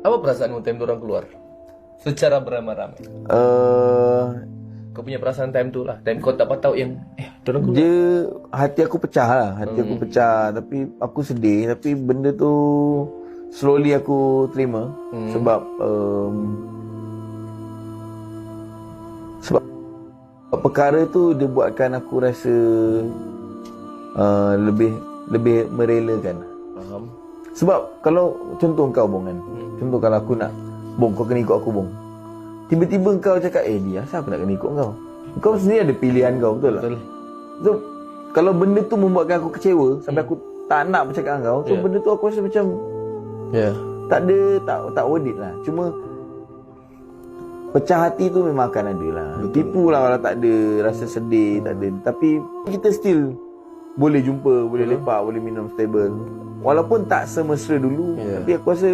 Apa perasaanmu time orang keluar? Secara beramai-ramai. Uh, Kau punya perasaan time tu lah. Time kau tak tahu yang eh, orang keluar. dia hati aku pecah lah. Hati aku pecah tapi aku sedih tapi benda tu slowly aku terima sebab um, sebab perkara tu dia buatkan aku rasa uh, lebih lebih merelakan. Faham? Sebab kalau contoh kau bong kan. Contoh kalau aku nak bong kau kena ikut aku bong. Tiba-tiba kau cakap eh dia asal aku nak kena ikut kau. Kau sendiri ada pilihan kau betul tak? Betul. So kalau benda tu membuatkan aku kecewa sampai aku tak nak bercakap dengan kau, so Ya. benda tu aku rasa macam Ya. tak ada tak tak worth it lah. Cuma pecah hati tu memang akan ada lah. Tipu lah kalau tak ada rasa sedih, tak ada. Tapi kita still boleh jumpa, boleh lepak, boleh minum stable. Walaupun tak semesra dulu, Ya. tapi aku rasa